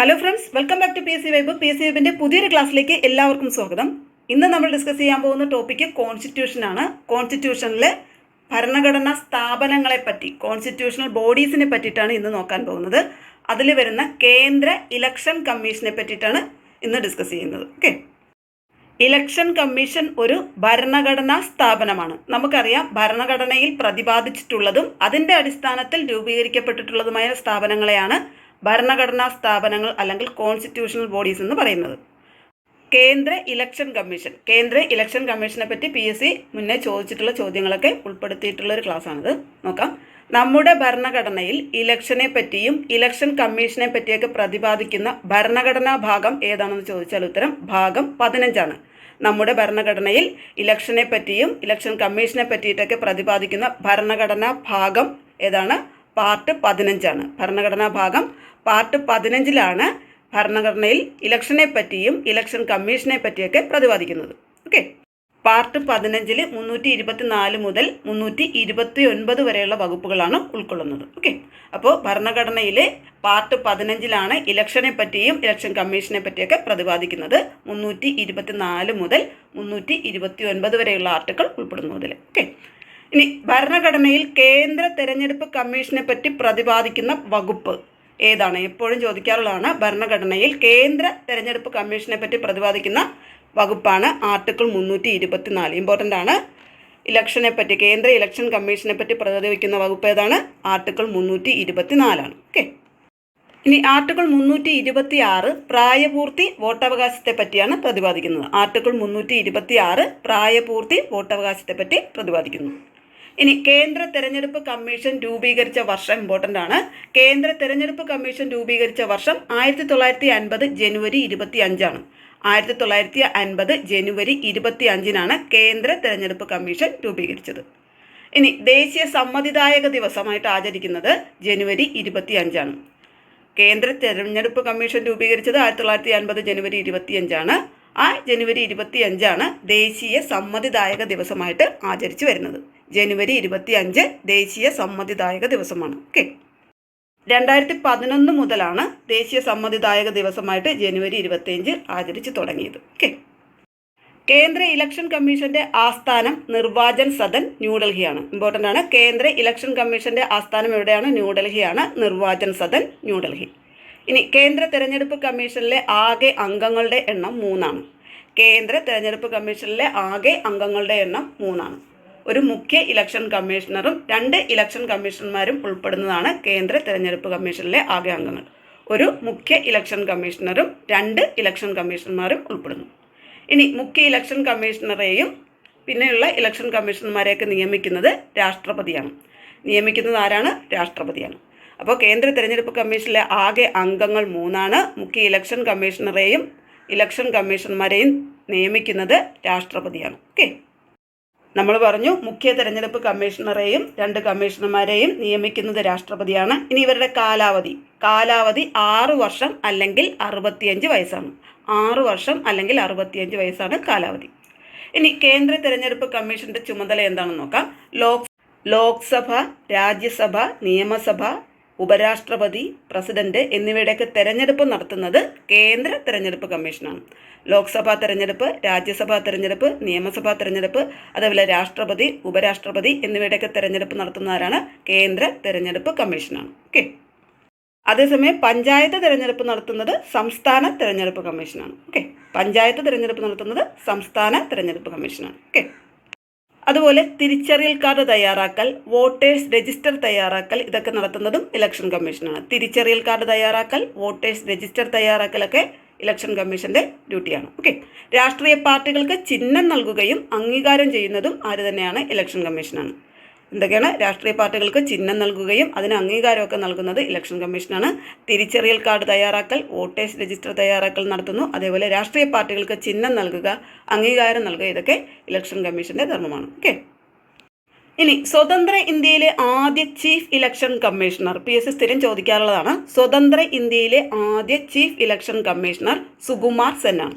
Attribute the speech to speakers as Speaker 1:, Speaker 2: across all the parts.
Speaker 1: Hello friends welcome back to P S C vibe P S C വൈബിന്റെ പുതിയൊരു ക്ലാസ്സിലേക്ക് എല്ലാവർക്കും സ്വാഗതം. ഇന്ന് നമ്മൾ ഡിസ്കസ് ചെയ്യാൻ പോകുന്ന ടോപ്പിക്ക് കോൺസ്റ്റിറ്റ്യൂഷൻ ആണ്. കോൺസ്റ്റിറ്റ്യൂഷനിലെ ഭരണഘടനാ സ്ഥാപനങ്ങളെ പറ്റി കോൺസ്റ്റിറ്റ്യൂഷണൽ ബോഡീസിനെ പറ്റിയിട്ടാണ് ഇന്ന് നോക്കാൻ പോകുന്നത്. അതിൽ വരുന്ന കേന്ദ്ര ഇലക്ഷൻ കമ്മീഷനെ പറ്റിയിട്ടാണ് ഇന്ന് ഡിസ്കസ് ചെയ്യുന്നത്. ഓക്കെ ഇലക്ഷൻ കമ്മീഷൻ ഒരു ഭരണഘടനാ സ്ഥാപനമാണ്. നമുക്കറിയാം ഭരണഘടനയിൽ പ്രതിപാദിച്ചിട്ടുള്ളതും അതിന്റെ അടിസ്ഥാനത്തിൽ രൂപീകരിക്കപ്പെട്ടിട്ടുള്ളതുമായ സ്ഥാപനങ്ങളെയാണ് ഭരണഘടനാ സ്ഥാപനങ്ങൾ അല്ലെങ്കിൽ കോൺസ്റ്റിറ്റ്യൂഷണൽ ബോഡീസ് എന്ന് പറയുന്നത്. കേന്ദ്ര ഇലക്ഷൻ കമ്മീഷൻ കേന്ദ്ര ഇലക്ഷൻ കമ്മീഷനെ പറ്റി പി എസ് സി മുന്നേ ചോദിച്ചിട്ടുള്ള ചോദ്യങ്ങളൊക്കെ ഉൾപ്പെടുത്തിയിട്ടുള്ള ഒരു ക്ലാസ്സാണിത് നോക്കാം. നമ്മുടെ ഭരണഘടനയിൽ ഇലക്ഷനെ പറ്റിയും ഇലക്ഷൻ കമ്മീഷനെ പറ്റിയൊക്കെ പ്രതിപാദിക്കുന്ന ഭരണഘടനാ ഭാഗം ഏതാണെന്ന് ചോദിച്ചാൽ ഉത്തരം ഭാഗം പതിനഞ്ചാണ്. നമ്മുടെ ഭരണഘടനയിൽ ഇലക്ഷനെ പറ്റിയും ഇലക്ഷൻ കമ്മീഷനെ പറ്റിയിട്ടൊക്കെ പ്രതിപാദിക്കുന്ന ഭരണഘടനാ ഭാഗം ഏതാണ്? പാർട്ട് പതിനഞ്ചാണ്. ഭരണഘടനാ ഭാഗം പാർട്ട് പതിനഞ്ചിലാണ് ഭരണഘടനയിൽ ഇലക്ഷനെ പറ്റിയും ഇലക്ഷൻ കമ്മീഷനെ പറ്റിയൊക്കെ പ്രതിപാദിക്കുന്നത്. ഓക്കെ? പാർട്ട് പതിനഞ്ചിൽ മുന്നൂറ്റി ഇരുപത്തി നാല് മുതൽ മുന്നൂറ്റി ഇരുപത്തി ഒൻപത് വരെയുള്ള വകുപ്പുകളാണ് ഉൾക്കൊള്ളുന്നത്. ഓക്കെ? അപ്പോൾ ഭരണഘടനയിലെ പാർട്ട് പതിനഞ്ചിലാണ് ഇലക്ഷനെ പറ്റിയും ഇലക്ഷൻ കമ്മീഷനെ പറ്റിയൊക്കെ പ്രതിപാദിക്കുന്നത് മുന്നൂറ്റി ഇരുപത്തി നാല് മുതൽ മുന്നൂറ്റി ഇരുപത്തി ഒൻപത് വരെയുള്ള ആർട്ടിക്കിൾ ഉൾപ്പെടുന്നു അതിൽ ഓക്കെ? ഇനി ഭരണഘടനയിൽ കേന്ദ്ര തെരഞ്ഞെടുപ്പ് കമ്മീഷനെ പറ്റി പ്രതിപാദിക്കുന്ന വകുപ്പ് ഏതാണ്? എപ്പോഴും ചോദിക്കാറുള്ളതാണ് ഭരണഘടനയിൽ കേന്ദ്ര തെരഞ്ഞെടുപ്പ് കമ്മീഷനെ പറ്റി പ്രതിപാദിക്കുന്ന വകുപ്പാണ് ആർട്ടിക്കിൾ മുന്നൂറ്റി ഇരുപത്തി നാല് ഇമ്പോർട്ടന്റ് ആണ്. ഇലക്ഷനെ പറ്റി കേന്ദ്ര ഇലക്ഷൻ കമ്മീഷനെ പറ്റി പ്രതിപാദിക്കുന്ന വകുപ്പ് ഏതാണ്? ആർട്ടിക്കിൾ മുന്നൂറ്റി ഇരുപത്തി നാലാണ് ഓക്കെ ഇനി ആർട്ടിക്കിൾ മുന്നൂറ്റി ഇരുപത്തി ആറ് പ്രായപൂർത്തി വോട്ടവകാശത്തെ പറ്റിയാണ് പ്രതിപാദിക്കുന്നത്. ആർട്ടിക്കിൾ മുന്നൂറ്റി ഇരുപത്തി ആറ് പ്രായപൂർത്തി വോട്ടവകാശത്തെ പറ്റി പ്രതിപാദിക്കുന്നു. ഇനി കേന്ദ്ര തെരഞ്ഞെടുപ്പ് കമ്മീഷൻ രൂപീകരിച്ച വർഷം ഇമ്പോർട്ടന്റ് ആണ്. കേന്ദ്ര തെരഞ്ഞെടുപ്പ് കമ്മീഷൻ രൂപീകരിച്ച വർഷം ആയിരത്തി തൊള്ളായിരത്തി അൻപത് ജനുവരി ഇരുപത്തി അഞ്ചാണ് ആയിരത്തി തൊള്ളായിരത്തി അൻപത് ജനുവരി ഇരുപത്തി അഞ്ചിനാണ് കേന്ദ്ര തെരഞ്ഞെടുപ്പ് കമ്മീഷൻ രൂപീകരിച്ചത്. ഇനി ദേശീയ സമ്മതിദായക ദിവസമായിട്ട് ആചരിക്കുന്നത് ജനുവരി ഇരുപത്തി അഞ്ചാണ് കേന്ദ്ര തെരഞ്ഞെടുപ്പ് കമ്മീഷൻ രൂപീകരിച്ചത് ആയിരത്തി തൊള്ളായിരത്തി അൻപത് ജനുവരി ഇരുപത്തിയഞ്ചാണ്. ആ ജനുവരി ഇരുപത്തിയഞ്ചാണ് ദേശീയ സമ്മതിദായക ദിവസമായിട്ട് ആചരിച്ചു വരുന്നത്. ജനുവരി ഇരുപത്തി അഞ്ച് ദേശീയ സമ്മതിദായക ദിവസമാണ്. ഓക്കെ. രണ്ടായിരത്തി പതിനൊന്ന് മുതലാണ് ദേശീയ സമ്മതിദായക ദിവസമായിട്ട് ജനുവരി ഇരുപത്തിയഞ്ച് ആചരിച്ചു തുടങ്ങിയത്. ഓക്കെ. കേന്ദ്ര ഇലക്ഷൻ കമ്മീഷന്റെ ആസ്ഥാനം നിർവാചൻ സദൻ ന്യൂഡൽഹിയാണ്. ഇമ്പോർട്ടന്റ് ആണ്. കേന്ദ്ര ഇലക്ഷൻ കമ്മീഷന്റെ ആസ്ഥാനം എവിടെയാണ്? ന്യൂഡൽഹിയാണ്. നിർവാചൻ സദൻ ന്യൂഡൽഹി. ഇനി കേന്ദ്ര തെരഞ്ഞെടുപ്പ് കമ്മീഷനിലെ ആകെ അംഗങ്ങളുടെ എണ്ണം മൂന്നാണ്. കേന്ദ്ര തെരഞ്ഞെടുപ്പ് കമ്മീഷനിലെ ആകെ അംഗങ്ങളുടെ എണ്ണം മൂന്നാണ്. ഒരു മുഖ്യ ഇലക്ഷൻ കമ്മീഷണറും രണ്ട് ഇലക്ഷൻ കമ്മീഷണർമാരും ഉൾപ്പെടുന്നതാണ് കേന്ദ്ര തെരഞ്ഞെടുപ്പ് കമ്മീഷനിലെ ആകെ അംഗങ്ങൾ ഒരു മുഖ്യ ഇലക്ഷൻ കമ്മീഷണറും രണ്ട് ഇലക്ഷൻ കമ്മീഷണർമാരും ഉൾപ്പെടുന്നു. ഇനി മുഖ്യ ഇലക്ഷൻ കമ്മീഷണറെയും പിന്നെയുള്ള ഇലക്ഷൻ കമ്മീഷണർമാരെയൊക്കെ നിയമിക്കുന്നത് രാഷ്ട്രപതിയാണ്. നിയമിക്കുന്നത് ആരാണ്? രാഷ്ട്രപതിയാണ്. അപ്പോൾ കേന്ദ്ര തെരഞ്ഞെടുപ്പ് കമ്മീഷനിലെ ആകെ അംഗങ്ങൾ മൂന്നാണ്. മുഖ്യ ഇലക്ഷൻ കമ്മീഷണറെയും ഇലക്ഷൻ കമ്മീഷണർമാരെയും നിയമിക്കുന്നത് രാഷ്ട്രപതിയാണ്. ഓക്കെ? നമ്മൾ പറഞ്ഞു മുഖ്യ തെരഞ്ഞെടുപ്പ് കമ്മീഷണറെയും രണ്ട് കമ്മീഷണർമാരെയും നിയമിക്കുന്നത് രാഷ്ട്രപതിയാണ്. ഇനി ഇവരുടെ കാലാവധി. കാലാവധി ആറു വർഷം അല്ലെങ്കിൽ അറുപത്തിയഞ്ച് വയസ്സാണ്. ആറു വർഷം അല്ലെങ്കിൽ അറുപത്തിയഞ്ച് വയസ്സാണ് കാലാവധി. ഇനി കേന്ദ്ര തെരഞ്ഞെടുപ്പ് കമ്മീഷന്റെ ചുമതല എന്താണെന്ന് നോക്കാം. ലോക് ലോക്സഭ രാജ്യസഭ നിയമസഭ ഉപരാഷ്ട്രപതി പ്രസിഡന്റ് എന്നിവയുടെയൊക്കെ തെരഞ്ഞെടുപ്പ് നടത്തുന്നത് കേന്ദ്ര തെരഞ്ഞെടുപ്പ് കമ്മീഷനാണ്. ലോക്സഭാ തെരഞ്ഞെടുപ്പ് രാജ്യസഭാ തെരഞ്ഞെടുപ്പ് നിയമസഭാ തെരഞ്ഞെടുപ്പ് അതേപോലെ രാഷ്ട്രപതി ഉപരാഷ്ട്രപതി എന്നിവയുടെയൊക്കെ തെരഞ്ഞെടുപ്പ് നടത്തുന്നവരാണ് കേന്ദ്ര തെരഞ്ഞെടുപ്പ് കമ്മീഷനാണ്. ഓക്കെ. അതേസമയം പഞ്ചായത്ത് തിരഞ്ഞെടുപ്പ് നടത്തുന്നത് സംസ്ഥാന തിരഞ്ഞെടുപ്പ് കമ്മീഷനാണ്. ഓക്കെ. പഞ്ചായത്ത് തിരഞ്ഞെടുപ്പ് നടത്തുന്നത് സംസ്ഥാന തിരഞ്ഞെടുപ്പ് കമ്മീഷനാണ്. ഓക്കെ. അതുപോലെ തിരിച്ചറിയൽ കാർഡ് തയ്യാറാക്കൽ വോട്ടേഴ്സ് രജിസ്റ്റർ തയ്യാറാക്കൽ ഇതൊക്കെ നടത്തുന്നതും ഇലക്ഷൻ കമ്മീഷനാണ് തിരിച്ചറിയൽ കാർഡ് തയ്യാറാക്കൽ വോട്ടേഴ്സ് രജിസ്റ്റർ തയ്യാറാക്കലൊക്കെ ഇലക്ഷൻ കമ്മീഷന്റെ ഡ്യൂട്ടിയാണ് ഓക്കെ രാഷ്ട്രീയ പാർട്ടികൾക്ക് ചിഹ്നം നൽകുകയും അംഗീകാരം ചെയ്യുന്നതും ആര് തന്നെയാണ് ഇലക്ഷൻ കമ്മീഷനാണ് എന്തൊക്കെയാണ്? രാഷ്ട്രീയ പാർട്ടികൾക്ക് ചിഹ്നം നൽകുകയും അതിന് അംഗീകാരമൊക്കെ നൽകുന്നത് ഇലക്ഷൻ കമ്മീഷനാണ്. തിരിച്ചറിയൽ കാർഡ് തയ്യാറാക്കൽ വോട്ടേഴ്സ് രജിസ്റ്റർ തയ്യാറാക്കൽ നടത്തുന്നു. അതേപോലെ രാഷ്ട്രീയ പാർട്ടികൾക്ക് ചിഹ്നം നൽകുക അംഗീകാരം നൽകുക ഇതൊക്കെ ഇലക്ഷൻ കമ്മീഷന്റെ ധർമ്മമാണ്. ഓക്കെ? ഇനി സ്വതന്ത്ര ഇന്ത്യയിലെ ആദ്യ chief election commissioner P S C സ്ഥിരം ചോദിക്കാറുള്ളതാണ്. സ്വതന്ത്ര ഇന്ത്യയിലെ ആദ്യ chief election commissioner Sukumar Sen ആണ്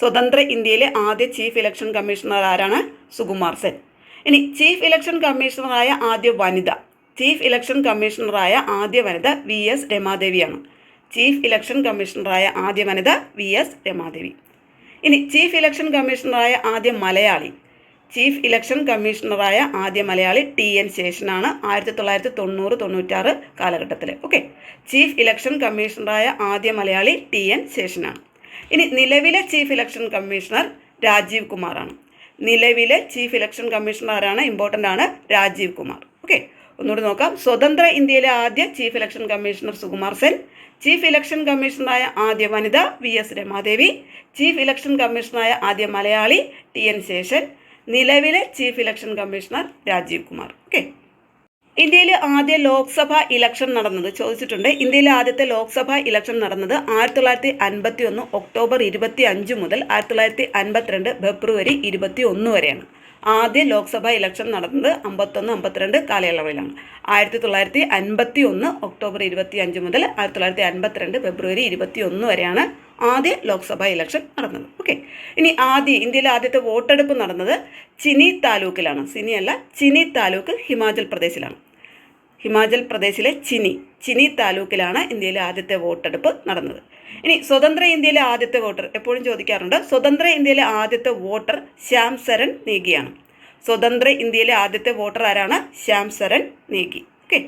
Speaker 1: സ്വതന്ത്ര ഇന്ത്യയിലെ ആദ്യ ചീഫ് ഇലക്ഷൻ കമ്മീഷണർ ആരാണ്? സുകുമാർ സെൻ. ഇനി ചീഫ് ഇലക്ഷൻ കമ്മീഷണറായ ആദ്യ വനിത. ചീഫ് ഇലക്ഷൻ കമ്മീഷണറായ ആദ്യ വനിത വി എസ് രമാദേവിയാണ്. ചീഫ് ഇലക്ഷൻ കമ്മീഷണറായ ആദ്യ വനിത വി എസ് രമാദേവി. ഇനി ചീഫ് ഇലക്ഷൻ കമ്മീഷണറായ ആദ്യ മലയാളി. ചീഫ് ഇലക്ഷൻ കമ്മീഷണറായ ആദ്യ മലയാളി ടി എൻ ശേഷനാണ് ആയിരത്തി തൊള്ളായിരത്തി തൊണ്ണൂറ് തൊണ്ണൂറ്റാറ് കാലഘട്ടത്തിൽ ഓക്കെ. ചീഫ് ഇലക്ഷൻ കമ്മീഷണറായ ആദ്യ മലയാളി ടി എൻ ശേഷനാണ്. ഇനി നിലവിലെ ചീഫ് ഇലക്ഷൻ കമ്മീഷണർ രാജീവ് കുമാറാണ്. നിലവിലെ ചീഫ് ഇലക്ഷൻ കമ്മീഷണർ ആരാണ് ഇമ്പോർട്ടന്റ് ആണ് രാജീവ് കുമാർ. ഓക്കെ ഒന്നുകൂടി നോക്കാം. സ്വതന്ത്ര ഇന്ത്യയിലെ ആദ്യ chief election commissioner Sukumar Sen chief election കമ്മീഷണറായ ആദ്യ വനിത V S Ramadevi chief election കമ്മീഷണറായ ആദ്യ മലയാളി ടി എൻ ശേഷൻ നിലവിലെ chief election commissioner Rajeev Kumar. Okay ഇന്ത്യയിൽ ആദ്യ ലോക്സഭ ഇലക്ഷൻ നടന്നത് ചോദിച്ചിട്ടുണ്ട്. ഇന്ത്യയിലെ ആദ്യത്തെ ലോക്സഭ ഇലക്ഷൻ നടന്നത് ആയിരത്തി തൊള്ളായിരത്തി അൻപത്തി ഒന്ന് ഒക്ടോബർ ഇരുപത്തി അഞ്ച് മുതൽ ആയിരത്തി തൊള്ളായിരത്തി അൻപത്തിരണ്ട് ഫെബ്രുവരി ഇരുപത്തി ഒന്ന് വരെയാണ്. ആദ്യ ലോക്സഭ ഇലക്ഷൻ നടന്നത് അമ്പത്തൊന്ന് അമ്പത്തിരണ്ട് കാലയളവിലാണ്. ആയിരത്തി തൊള്ളായിരത്തി അൻപത്തി ഒന്ന് ഒക്ടോബർ ഇരുപത്തി അഞ്ച് മുതൽ ആയിരത്തി തൊള്ളായിരത്തി അൻപത്തിരണ്ട് ഫെബ്രുവരി ഇരുപത്തി ഒന്ന് വരെയാണ് ആദ്യ ലോക്സഭാ ഇലക്ഷൻ നടന്നത്. ഓക്കെ. ഇനി ആദ്യ ഇന്ത്യയിലെ ആദ്യത്തെ വോട്ടെടുപ്പ് നടന്നത് ചിനി താലൂക്കിലാണ്. സിനി ചിനി താലൂക്ക് ഹിമാചൽ പ്രദേശിലാണ്. ഹിമാചൽ പ്രദേശിലെ ചിനി ചിനി താലൂക്കിലാണ് ഇന്ത്യയിലെ ആദ്യത്തെ വോട്ടെടുപ്പ് നടന്നത്. ഇനി സ്വതന്ത്ര ഇന്ത്യയിലെ ആദ്യത്തെ വോട്ടർ എപ്പോഴും ചോദിക്കാറുണ്ട് സ്വതന്ത്ര ഇന്ത്യയിലെ ആദ്യത്തെ വോട്ടർ ശ്യാം സരൺ നേഗിയാണ്. സ്വതന്ത്ര ഇന്ത്യയിലെ ആദ്യത്തെ വോട്ടർ ആരാണ്? ശ്യാം സരൺ നേഗി. ഓക്കെ.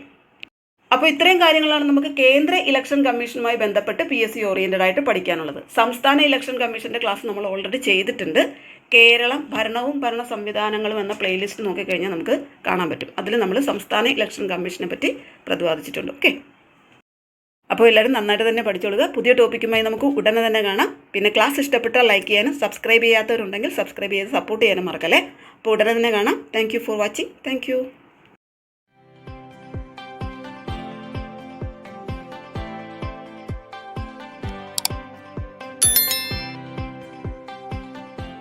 Speaker 1: അപ്പോൾ ഇത്രയും കാര്യങ്ങളാണ് നമുക്ക് കേന്ദ്ര ഇലക്ഷൻ കമ്മീഷനുമായി ബന്ധപ്പെട്ട് പി എസ് സി ഓറിയന്റഡ് ആയിട്ട് പഠിക്കാനുള്ളത്. സംസ്ഥാന ഇലക്ഷൻ കമ്മീഷന്റെ ക്ലാസ് നമ്മൾ ഓൾറെഡി ചെയ്തിട്ടുണ്ട്. കേരളം ഭരണവും ഭരണ സംവിധാനങ്ങളും എന്ന പ്ലേലിസ്റ്റ് നോക്കിക്കഴിഞ്ഞാൽ നമുക്ക് കാണാൻ പറ്റും. അതിൽ നമ്മൾ സംസ്ഥാന ഇലക്ഷൻ കമ്മീഷനെ പറ്റി പ്രതിപാദിച്ചിട്ടുണ്ട്. ഓക്കെ അപ്പോൾ എല്ലാവരും നന്നായിട്ട് തന്നെ പഠിച്ചോളുക. പുതിയ ടോപ്പിക്കുമായി നമുക്ക് ഉടനെ തന്നെ കാണാം. പിന്നെ ക്ലാസ് ഇഷ്ടപ്പെട്ടാൽ ലൈക്ക് ചെയ്യാനും സബ്സ്ക്രൈബ് ചെയ്യാത്തവരുണ്ടെങ്കിൽ സബ്സ്ക്രൈബ് ചെയ്ത് സപ്പോർട്ട് ചെയ്യാനും മറക്കല്ലേ? അപ്പോൾ ഉടനെ തന്നെ കാണാം. Thank for watching thank